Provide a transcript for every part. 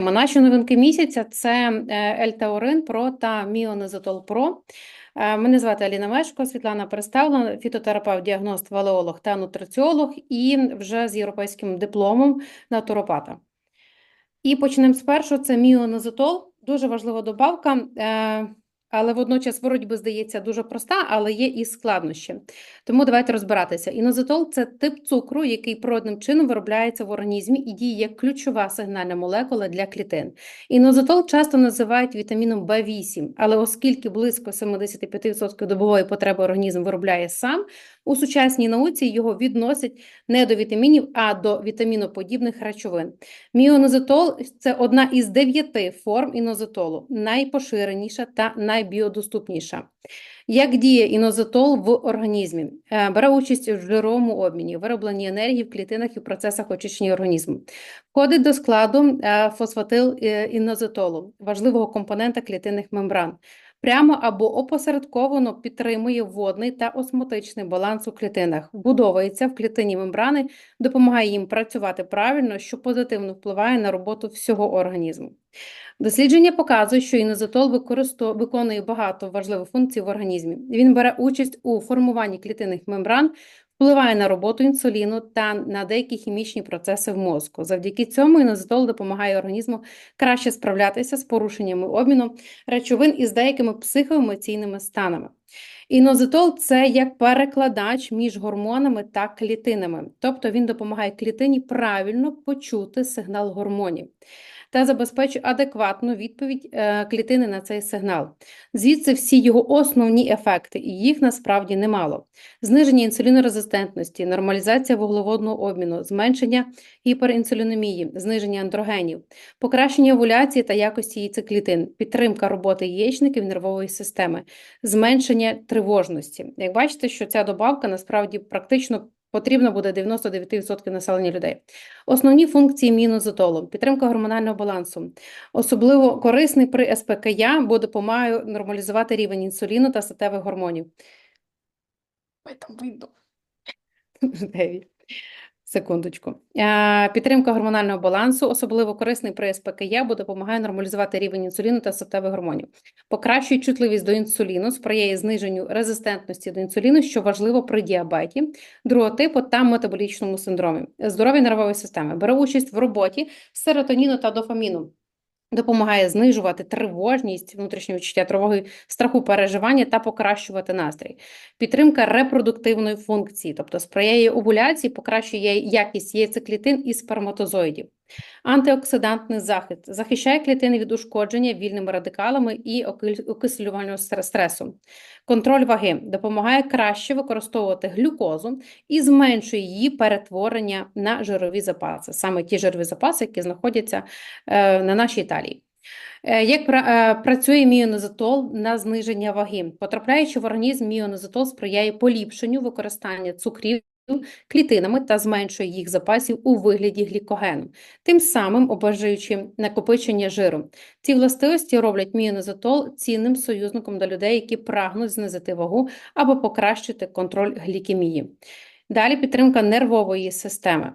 Наші новинки місяця це е, Ельтаурин Про та Міонезотол Про. Е, Мене звати Аліна Мешко, Світлана Переставлена, фітотерапевт, діагност, валеолог та нутриціолог, і вже з європейським дипломом натуропата. І почнемо з першого: це міонезотол. Дуже важлива добавка. Але водночас боротьби здається дуже проста, але є і складнощі. Тому давайте розбиратися. Інозитол це тип цукру, який природним чином виробляється в організмі і діє як ключова сигнальна молекула для клітин. Інозитол часто називають вітаміном В8, але оскільки близько 75% добової потреби організм виробляє сам, у сучасній науці його відносять не до вітамінів, а до вітаміноподібних речовин. Міонозитол це одна із дев'яти форм інозитолу, найпоширеніша та найбіодоступніша. Як діє інозитол в організмі? Е, Бере участь у жировому обміні, виробленні енергії в клітинах і процесах очищення організму. Входить до складу е, фосфатил е, інозитолу, важливого компонента клітинних мембран. Прямо або опосередковано підтримує водний та осмотичний баланс у клітинах, вбудовується в клітині мембрани, допомагає їм працювати правильно, що позитивно впливає на роботу всього організму. Дослідження показують, що інозитол використовує виконує багато важливих функцій в організмі. Він бере участь у формуванні клітинних мембран, впливає на роботу інсуліну та на деякі хімічні процеси в мозку. Завдяки цьому інозитол допомагає організму краще справлятися з порушеннями обміну речовин і з деякими психоемоційними станами. Інозитол це як перекладач між гормонами та клітинами, тобто він допомагає клітині правильно почути сигнал гормонів та забезпечує адекватну відповідь е, клітини на цей сигнал. Звідси всі його основні ефекти, і їх насправді немало: зниження інсулінорезистентності, нормалізація вуглеводного обміну, зменшення гіперінсуліномії, зниження андрогенів, покращення овуляції та якості яйцеклітин, підтримка роботи яєчників нервової системи, зменшення тривожності. Як бачите, що ця добавка насправді практично потрібно буде 99% населення людей. Основні функції мінозотолу, підтримка гормонального балансу, особливо корисний при СПКЯ, бо допомагає нормалізувати рівень інсуліну та статевих гормонів. Ой, там вийду. Секундочку. Підтримка гормонального балансу, особливо корисний при СПКЄ, бо допомагає нормалізувати рівень інсуліну та септевих гормонів. Покращує чутливість до інсуліну, сприяє зниженню резистентності до інсуліну, що важливо при діабеті, другого типу та метаболічному синдромі. Здоров'я нервової системи бере участь в роботі серотоніну та дофаміну. Допомагає знижувати тривожність, внутрішнє відчуття тривоги, страху переживання та покращувати настрій. Підтримка репродуктивної функції, тобто сприяє овуляції, покращує якість яйцеклітин і сперматозоїдів. Антиоксидантний захист захищає клітини від ушкодження вільними радикалами і окислювального стресу. Контроль ваги допомагає краще використовувати глюкозу і зменшує її перетворення на жирові запаси, саме ті жирові запаси, які знаходяться е, на нашій талії. Е, як е, працює міонозотол на зниження ваги? Потрапляючи в організм, міонозотол сприяє поліпшенню використання цукрів клітинами та зменшує їх запасів у вигляді глікогену, тим самим обмежуючи накопичення жиру. Ці властивості роблять міонозотол цінним союзником для людей, які прагнуть знизити вагу або покращити контроль глікемії. Далі підтримка нервової системи.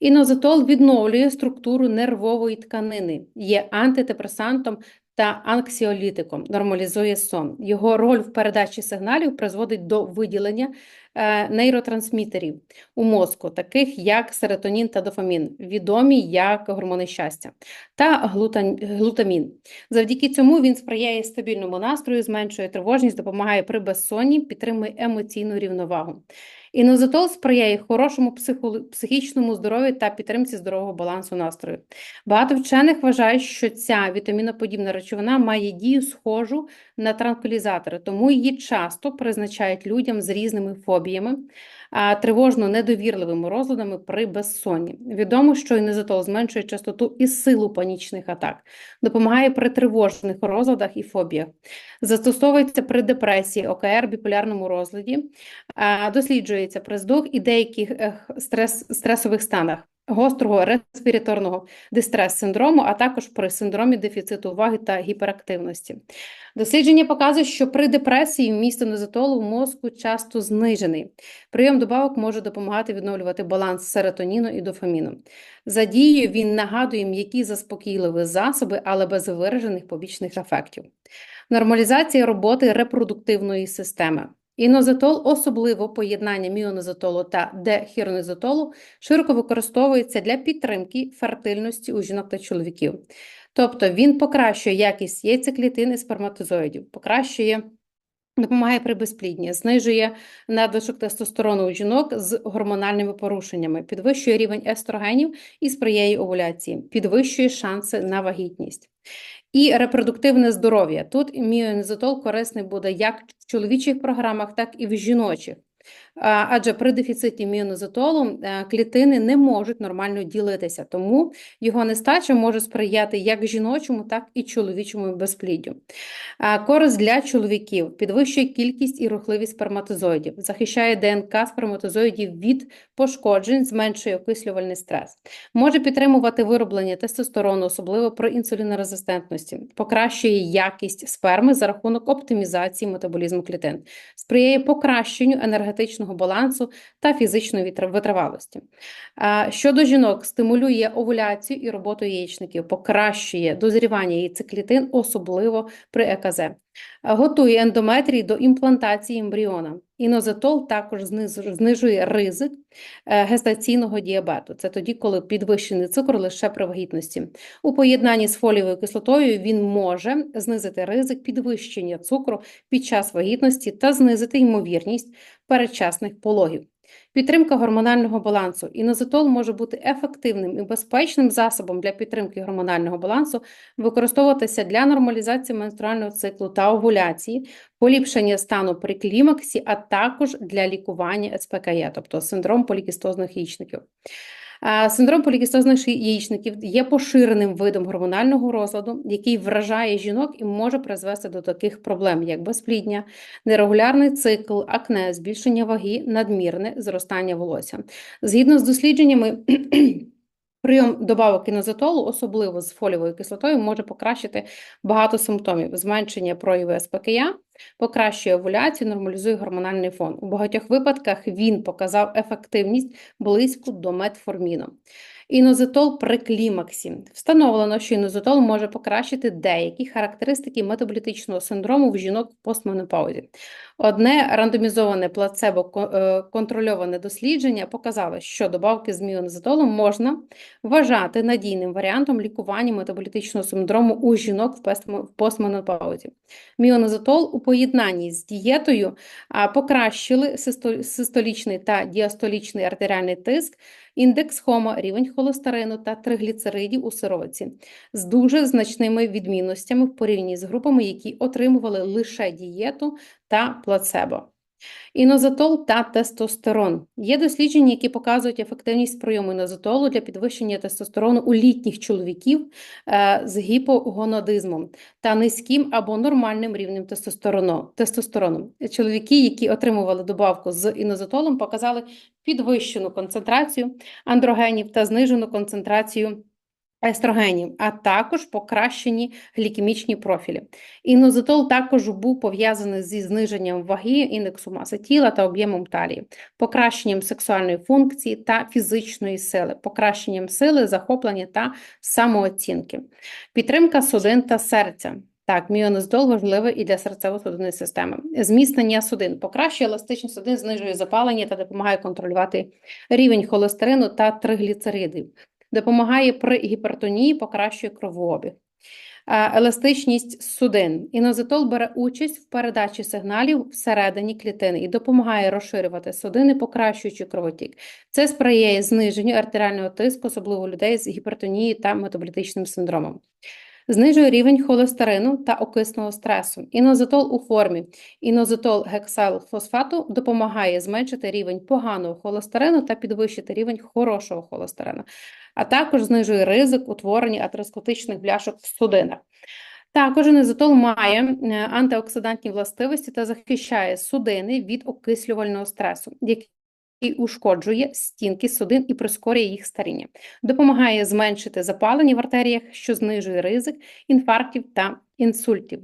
Інозотол відновлює структуру нервової тканини, є антидепресантом та анксіолітиком, нормалізує сон. Його роль в передачі сигналів призводить до виділення нейротрансмітерів у мозку, таких як серотонін та дофамін, відомі як гормони щастя, та глутамін. Завдяки цьому він сприяє стабільному настрою, зменшує тривожність, допомагає при безсонні, підтримує емоційну рівновагу. Інозотол сприяє хорошому психічному здоров'ю та підтримці здорового балансу настрою. Багато вчених вважають, що ця вітаміноподібна речовина має дію схожу на транквілізатори, тому її часто призначають людям з різними фобіями, тривожно недовірливими розладами при безсонні. Відомо, що інезитол зменшує частоту і силу панічних атак, допомагає при тривожних розладах і фобіях, застосовується при депресії, ОКР, біполярному розладі, досліджується при здух і деяких стрес, стресових станах. Гострого респіраторного дистрес-синдрому, а також при синдромі дефіциту уваги та гіперактивності. Дослідження показує, що при депресії вміст інозитолу в мозку часто знижений. Прийом добавок може допомагати відновлювати баланс серотоніну і дофаміну. За дією він нагадує м'які заспокійливі засоби, але без виражених побічних ефектів. Нормалізація роботи репродуктивної системи. Інозитол, особливо поєднання міонозитолу та дехіронозитолу, широко використовується для підтримки фертильності у жінок та чоловіків. Тобто він покращує якість яйцеклітин і сперматозоїдів, покращує, допомагає при безплідні, знижує надлишок тестостерону у жінок з гормональними порушеннями, підвищує рівень естрогенів і сприяє овуляції, підвищує шанси на вагітність. І репродуктивне здоров'я. Тут міоінзотол корисний буде як в чоловічих програмах, так і в жіночих. Адже при дефіциті міонозотолу е, клітини не можуть нормально ділитися, тому його нестача може сприяти як жіночому, так і чоловічому безпліддю. Користь для чоловіків підвищує кількість і рухливість сперматозоїдів, захищає ДНК сперматозоїдів від пошкоджень, зменшує окислювальний стрес, може підтримувати вироблення тестостерону, особливо при інсулінорезистентності, покращує якість сперми за рахунок оптимізації метаболізму клітин, сприяє покращенню енергетичного балансу та фізичної витривалості. Щодо жінок, стимулює овуляцію і роботу яєчників, покращує дозрівання яйцеклітин, особливо при ЕКЗ. Готує ендометрій до імплантації ембріона. Інозетол також знижує ризик е, гестаційного діабету. Це тоді, коли підвищений цукор лише при вагітності. У поєднанні з фолієвою кислотою він може знизити ризик підвищення цукру під час вагітності та знизити ймовірність передчасних пологів. Підтримка гормонального балансу. Інозитол може бути ефективним і безпечним засобом для підтримки гормонального балансу, використовуватися для нормалізації менструального циклу та овуляції, поліпшення стану при клімаксі, а також для лікування СПКЄ, тобто синдром полікістозних яєчників. Синдром полікістозних яєчників є поширеним видом гормонального розладу, який вражає жінок і може призвести до таких проблем, як безплідня, нерегулярний цикл, акне, збільшення ваги, надмірне зростання волосся. Згідно з дослідженнями. Прийом добавок кінозатолу, особливо з фолієвою кислотою, може покращити багато симптомів: зменшення прояви СПКЯ, покращує овуляцію, нормалізує гормональний фон. У багатьох випадках він показав ефективність близьку до метформіну. Інозитол при клімаксі. Встановлено, що інозитол може покращити деякі характеристики метаболітичного синдрому в жінок в постменопаузі. Одне рандомізоване плацебо-контрольоване дослідження показало, що добавки з міонозитолом можна вважати надійним варіантом лікування метаболітичного синдрому у жінок в постменопаузі. Міонозитол у поєднанні з дієтою покращили систолічний та діастолічний артеріальний тиск, індекс хомо, рівень холестерину та тригліцеридів у сироці з дуже значними відмінностями в порівнянні з групами, які отримували лише дієту та плацебо. Інозатол та тестостерон. Є дослідження, які показують ефективність прийому інозатолу для підвищення тестостерону у літніх чоловіків е, з гіпогонадизмом та низьким або нормальним рівнем тестостерону. Чоловіки, які отримували добавку з інозатолом, показали підвищену концентрацію андрогенів та знижену концентрацію естрогенів, а також покращені глікемічні профілі. Інозитол також був пов'язаний зі зниженням ваги, індексу маси тіла та об'ємом талії, покращенням сексуальної функції та фізичної сили, покращенням сили, захоплення та самооцінки, підтримка судин та серця. Так, міонездол важливий і для серцево-судинної системи. Зміцнення судин покращує еластичність судин, знижує запалення та допомагає контролювати рівень холестерину та тригліцеридів допомагає при гіпертонії, покращує кровообіг. Еластичність судин. Інозитол бере участь в передачі сигналів всередині клітини і допомагає розширювати судини, покращуючи кровотік. Це сприяє зниженню артеріального тиску, особливо людей з гіпертонією та метаболітичним синдромом знижує рівень холестерину та окисного стресу. Інозитол у формі інозитол гексайлфосфату допомагає зменшити рівень поганого холестерину та підвищити рівень хорошого холестерину, а також знижує ризик утворення атеросклетичних бляшок в судинах. Також інозитол має е, антиоксидантні властивості та захищає судини від окислювального стресу, і ушкоджує стінки судин і прискорює їх старіння, допомагає зменшити запалення в артеріях, що знижує ризик інфарктів та інсультів.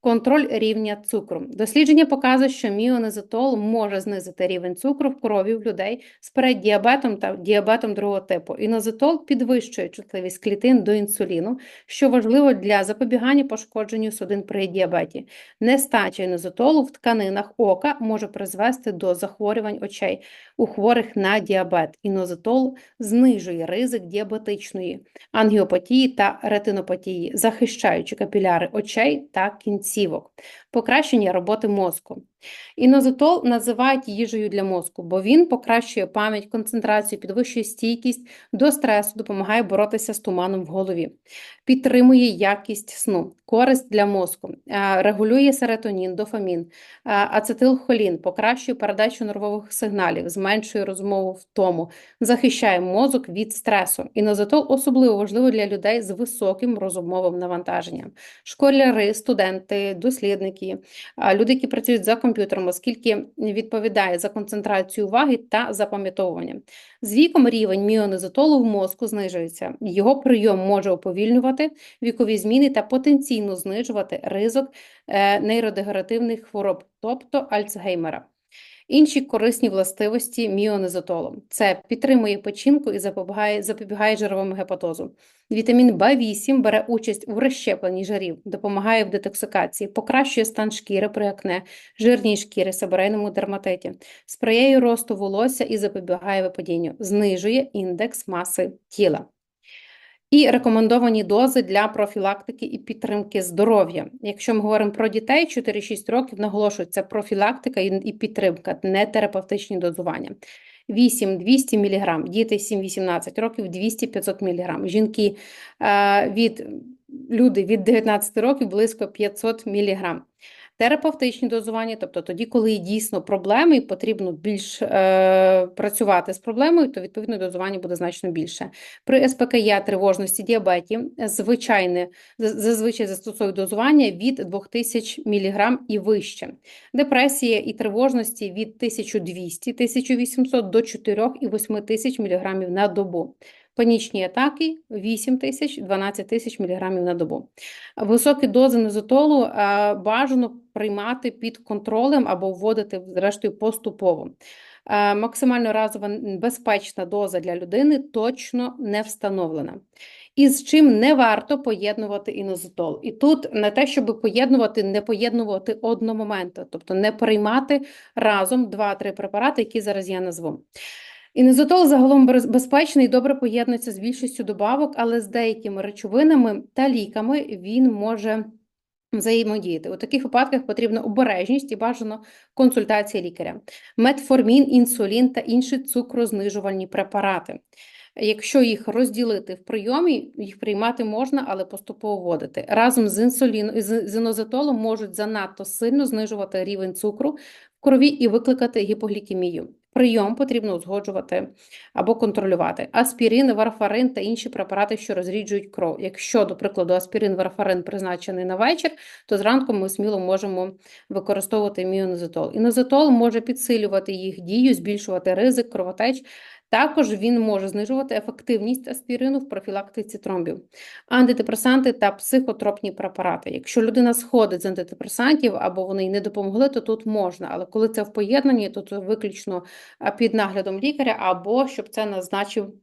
Контроль рівня цукру. Дослідження показує, що міонезотол може знизити рівень цукру в крові в людей з переддіабетом та діабетом другого типу. Інозотол підвищує чутливість клітин до інсуліну, що важливо для запобігання пошкодженню судин при діабеті. Нестача інозотолу в тканинах ока може призвести до захворювань очей у хворих на діабет. Інозотол знижує ризик діабетичної ангіопатії та ретинопатії, захищаючи капіляри очей та кінцівок, покращення роботи мозку. Інозотол називають їжею для мозку, бо він покращує пам'ять, концентрацію, підвищує стійкість до стресу, допомагає боротися з туманом в голові, підтримує якість сну, користь для мозку, регулює серотонін, дофамін, ацетилхолін, покращує передачу нервових сигналів, зменшує розмову втому, захищає мозок від стресу. Інозотол особливо важливий для людей з високим розумовим навантаженням, школяри, студенти, дослідники, люди, які працюють за комп'ютером, оскільки відповідає за концентрацію уваги та запам'ятовування. З віком рівень міонезотолу в мозку знижується. Його прийом може уповільнювати вікові зміни та потенційно знижувати ризик е, нейродегеративних хвороб, тобто Альцгеймера. Інші корисні властивості міонезотолу. Це підтримує печінку і запобігає запобігає жировому гепатозу. Вітамін В8 бере участь у розщепленні жирів, допомагає в детоксикації, покращує стан шкіри при акне, жирній шкіри, себорейному дерматиті, сприяє росту волосся і запобігає випадінню, знижує індекс маси тіла. І рекомендовані дози для профілактики і підтримки здоров'я. Якщо ми говоримо про дітей 4-6 років, наголошую, це профілактика і підтримка, не терапевтичні дозування. 8-200 мг, діти 7-18 років 200-500 мг, жінки від люди від 19 років близько 500 мг терапевтичні дозування, тобто тоді, коли є дійсно проблеми і потрібно більш е, працювати з проблемою, то відповідно дозування буде значно більше. При СПКЯ тривожності діабеті звичайне зазвичай застосовують дозування від 2000 мг і вище. Депресія і тривожності від 1200-1800 до 4 і 8 тисяч мг на добу. Панічні атаки 8 тисяч 12 тисяч міліграмів на добу. Високі дози незотолу бажано приймати під контролем або вводити, зрештою, поступово. Максимально разова безпечна доза для людини точно не встановлена. І з чим не варто поєднувати інозотол. І тут не те, щоб поєднувати, не поєднувати одномоментно, тобто не приймати разом 2-3 препарати, які зараз я назву. Інезотол загалом безпечний і добре поєднується з більшістю добавок, але з деякими речовинами та ліками він може взаємодіяти. У таких випадках потрібна обережність і бажано консультація лікаря. Метформін, інсулін та інші цукрознижувальні препарати. Якщо їх розділити в прийомі, їх приймати можна, але поступово вводити. Разом з інсуліном з інозетолом можуть занадто сильно знижувати рівень цукру в крові і викликати гіпоглікемію. Прийом потрібно узгоджувати або контролювати. Аспірин, варфарин та інші препарати, що розріджують кров. Якщо, до прикладу, аспірин, варфарин призначений на вечір, то зранку ми сміло можемо використовувати міонозетол. Інозетол може підсилювати їх дію, збільшувати ризик, кровотеч також він може знижувати ефективність аспірину в профілактиці тромбів, антидепресанти та психотропні препарати. Якщо людина сходить з антидепресантів або вони й не допомогли, то тут можна. Але коли це в поєднанні, то це виключно під наглядом лікаря, або щоб це назначив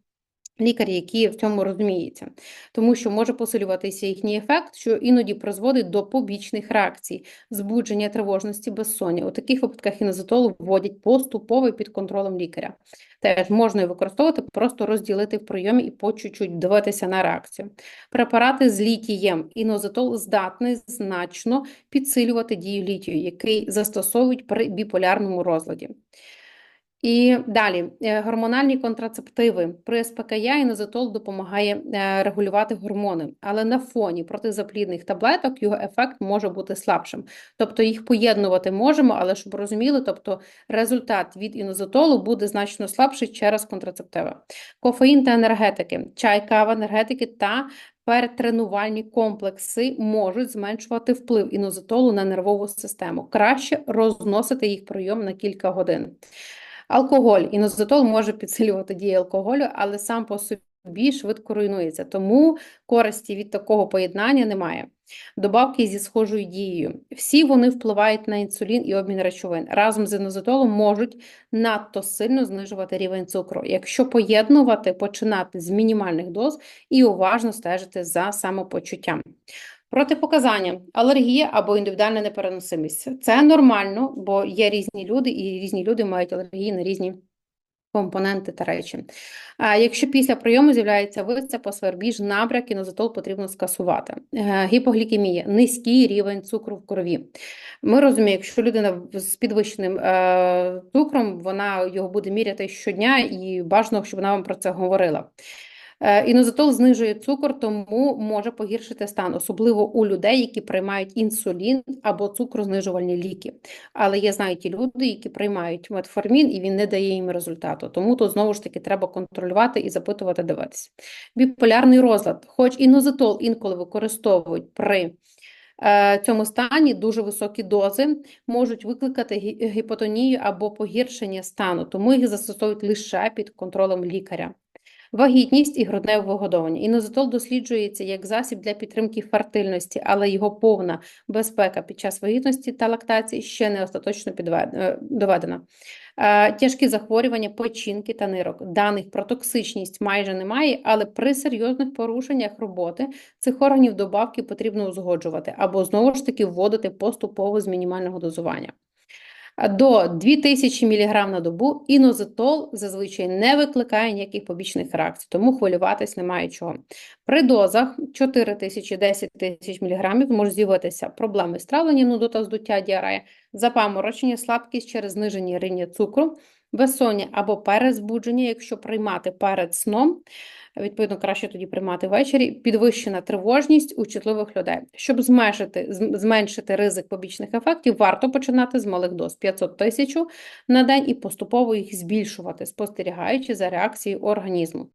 Лікар, які в цьому розуміються, тому що може посилюватися їхній ефект, що іноді призводить до побічних реакцій, збудження тривожності, безсоння. У таких випадках інозотолу вводять поступово під контролем лікаря. Теж можна використовувати, просто розділити в прийомі і по чуть-чуть дивитися на реакцію. Препарати з літієм інозотол здатний значно підсилювати дію літію, який застосовують при біполярному розладі. І далі е, гормональні контрацептиви при СПКЯ інозотол допомагає е, регулювати гормони, але на фоні протизаплідних таблеток його ефект може бути слабшим. Тобто їх поєднувати можемо, але щоб розуміли, тобто результат від інозотолу буде значно слабший через контрацептиви. Кофеїн та енергетики, чай, кава, енергетики та Перетренувальні комплекси можуть зменшувати вплив інозотолу на нервову систему. Краще розносити їх прийом на кілька годин. Алкоголь. Інозотол може підсилювати дію алкоголю, але сам по собі швидко руйнується. Тому користі від такого поєднання немає. Добавки зі схожою дією. Всі вони впливають на інсулін і обмін речовин. Разом з інозотолом можуть надто сильно знижувати рівень цукру. Якщо поєднувати, починати з мінімальних доз і уважно стежити за самопочуттям. Протипоказання, алергія або індивідуальна непереносимість. Це нормально, бо є різні люди, і різні люди мають алергії на різні компоненти та речі. А якщо після прийому з'являється висипа, свербіж, набряк, інозотол потрібно скасувати. Е, Гіпоглікемія, низький рівень цукру в крові. Ми розуміємо, якщо людина з підвищеним е, цукром, вона його буде міряти щодня і бажано, щоб вона вам про це говорила. Е, Інозотол знижує цукор, тому може погіршити стан, особливо у людей, які приймають інсулін або цукрознижувальні ліки. Але я знаю ті люди, які приймають метформін, і він не дає їм результату. Тому тут знову ж таки треба контролювати і запитувати, дивитися. Біполярний розлад, хоч інозотол інколи використовують при е, цьому стані дуже високі дози можуть викликати гіпотонію або погіршення стану, тому їх застосовують лише під контролем лікаря. Вагітність і грудне вигодовування. Інозотол досліджується як засіб для підтримки фертильності, але його повна безпека під час вагітності та лактації ще не остаточно е, доведена. Е, Тяжкі захворювання печінки та нирок. Даних про токсичність майже немає, але при серйозних порушеннях роботи цих органів добавки потрібно узгоджувати або знову ж таки вводити поступово з мінімального дозування. До 2000 мг на добу інозитол зазвичай не викликає ніяких побічних реакцій, тому хвилюватись немає чого. При дозах 4 тисячі 10 тисяч мг можуть з'явитися проблеми з травленням, нудота, здуття, діарея, запаморочення, слабкість через зниження рівня цукру, безсоння або перезбудження, якщо приймати перед сном. Відповідно, краще тоді приймати ввечері. Підвищена тривожність у чутливих людей. Щоб зменшити, зменшити ризик побічних ефектів, варто починати з малих доз 500 тисяч на день і поступово їх збільшувати, спостерігаючи за реакцією організму.